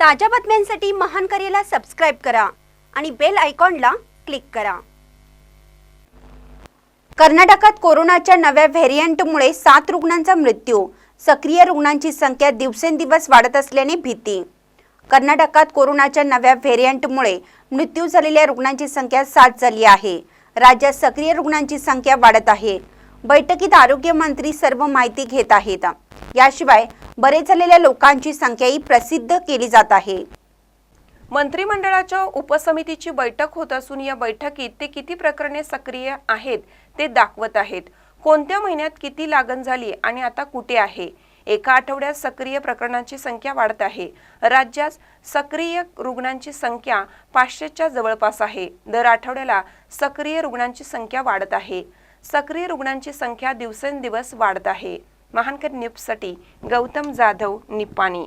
ताज्या बातम्यांसाठी महान करेला सबस्क्राईब करा आणि बेल आयकॉनला क्लिक करा. कर्नाटकात कोरोनाच्या नव्या व्हेरियंटमुळे सात रुग्णांचा मृत्यू. सक्रिय रुग्णांची संख्या दिवसेंदिवस वाढत असल्याने भीती. कर्नाटकात कोरोनाच्या नव्या व्हेरियंटमुळे मृत्यू झालेल्या रुग्णांची संख्या सात झाली आहे. राज्यात सक्रिय रुग्णांची संख्या वाढत आहे. बैठकीत आरोग्यमंत्री सर्व माहिती घेत आहेत. याशिवाय बरे झालेल्या लोकांची संख्याही प्रसिद्ध केली जात आहे. मंत्रिमंडळाच्या उपसमितीची बैठक होत असून या बैठकीत ते किती प्रकरणे सक्रिय आहेत ते दाखवत आहेत. कोणत्या महिन्यात किती लागण झाली आणि आता कुठे आहे? एका आठवड्यात सक्रिय प्रकरणांची संख्या वाढत आहे. राज्यात सक्रिय रुग्णांची संख्या पाचशेच्या जवळपास आहे. दर आठवड्याला सक्रिय रुग्णांची संख्या वाढत आहे. सक्रिय रुग्णांची संख्या दिवसेंदिवस वाढत आहे. महानकर न्यूजसाठी गौतम जाधव निप्पाणी.